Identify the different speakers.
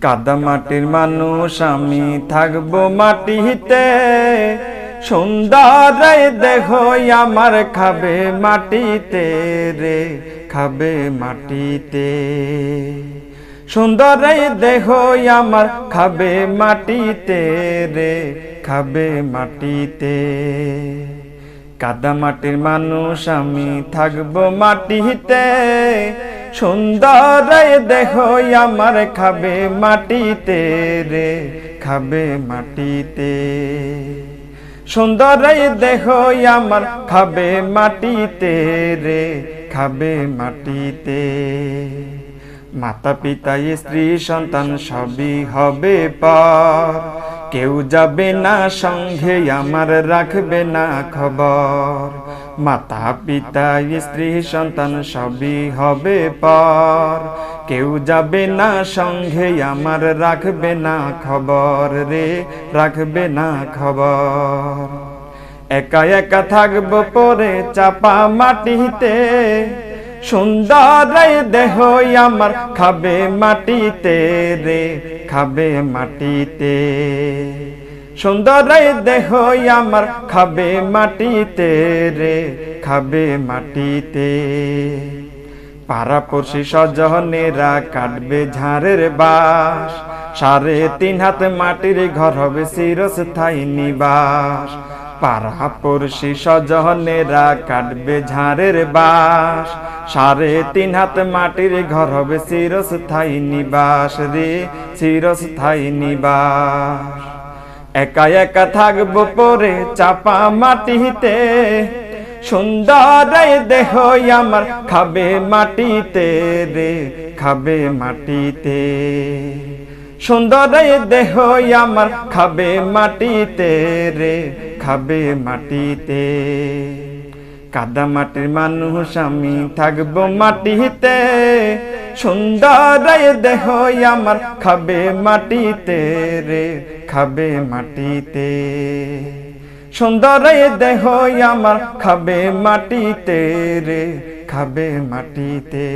Speaker 1: কাদা মাটির মানুষ, আমি থাকব মাটিতে। সুন্দর দেখো আমার খাবে মাটিতে রে, খাবে মাটিতে। সুন্দর দেহ আমার খাবে মাটিতে রে, খাবে মাটিতে। কাদা মাটির মানুষ, আমি থাকব মাটিতে। সুন্দর দেহ আমার খাবে মাটিতে রে, খাবে মাটিতে। সুন্দর দেহ আমার খাবে মাটিতে রে, খাবে মাটিতে। মাতা পিতা স্ত্রী, সন্তান, সবই হবে পর কেউ যাবে না, সঙ্গে আমার রাখবে না খবর। মাতা পিতা স্ত্রী সন্তান সবই হবে পর। কেউ যাবে না সঙ্গে আমার রাখবে না খবর রে রাখবে না খবর। একা একা থাকব পরে চাপা মাটিতে সুন্দর দেহ আমার খাবে মাটিতে রে খাবে মাটিতে। সুন্দর দেহ আমার, খাবে মাটিতে রে, খাবে মাটিতে। পাড়াপড়শি স্বজনেরা কাটবে ঝাড়ের বাস সাড়ে তিন হাত মাটির ঘর হবে চিরস্থায়ী নিবাস। পাড়াপড়শি স্বজনেরা কাটবে ঝাড়ের বাস সাড়ে তিন হাত মাটির ঘর হবে চিরস্থায়ী নিবাস রে, চিরস্থায়ী নিবাস। একা একা থাকব পরে চাপা মাটিতে। সুন্দর দেহ আমার, খাবে মাটিতে রে, খাবে মাটিতে। সুন্দর দেহ আমার, খাবে মাটিতে রে, খাবে মাটিতে। কাদা মাটির মানুষ আমি, থাকব মাটিতে। সুন্দর দেহ আমার, খাবে মাটিতে রে, খাবে মাটিতে। সুন্দর দেহ আমার, খাবে মাটিতে রে, খাবে মাটিতে।